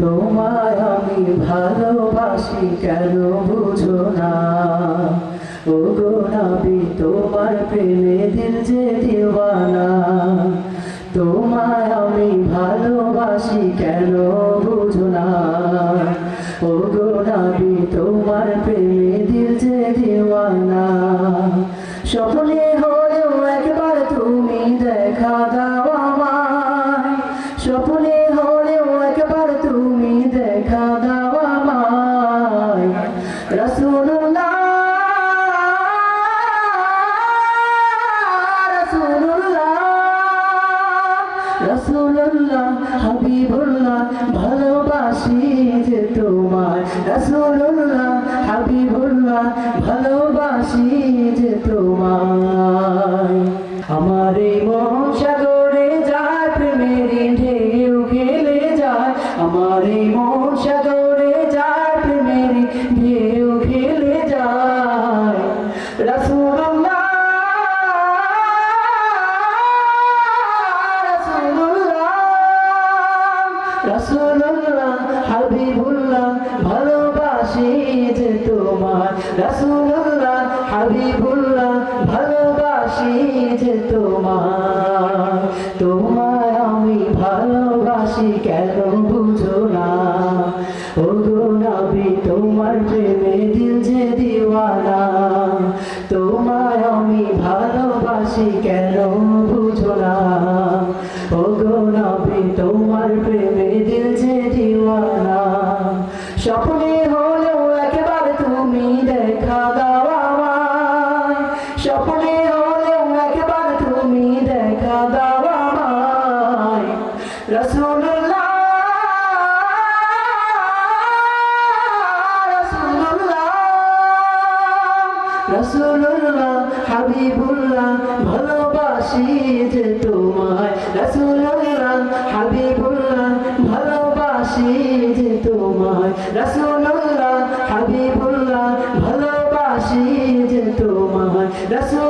তোমায় আমি ভালোবাসি কেন বুঝো না? ও গো নবী, তোমার প্রেমে দিল যে দিওয়ানা। তোমায় আমি ভালোবাসি কেন বুঝো না? ও গো নবী, তোমার প্রেমে দিল যে দিওয়ানা। স্বপ্নে হলেও একবার তুমি দেখা দাও আমায়। স্বপ্নে হলেও রসুল্লাহ রসুল্লাহ হাবিবুল্লাহ, ভালোবাসি যে তোমায়। রসুল্লাহ হাবিবুল্লাহ, ভালোবাসি যে তোমায়। আমার এই মন সাগরে যায়, প্রেমের ঢেউ খেলে যায়। আমার এই মন সাগরে রসুল্লাহ রসুল্লাহ হাবিবুল্লাহ ভালোবাসি যে তোমার রসুল্লাহ ভালোবাসি তোমার আমি ভালোবাসি কেন বুঝো ভালোবাসি কেন বুঝো না? ও গো নবী, তোমার প্রেমে দিল যে দিওয়ানা। স্বপ্নে হলেও একবার তুমি দেখা দাও আমায়। স্বপ্নে হলেও একবার তুমি দেখা দাও আমায়। রসুল্লাহ হাবিবুল্লাহ ভালোবাসি যে তোমায়। রসুল্লাহ হাবিবুল্লাহ ভালোবাসি যে তোমায়। রসুল্লাহ হাবিবুল্লাহ ভালোবাসি যে তোমায়। রসুল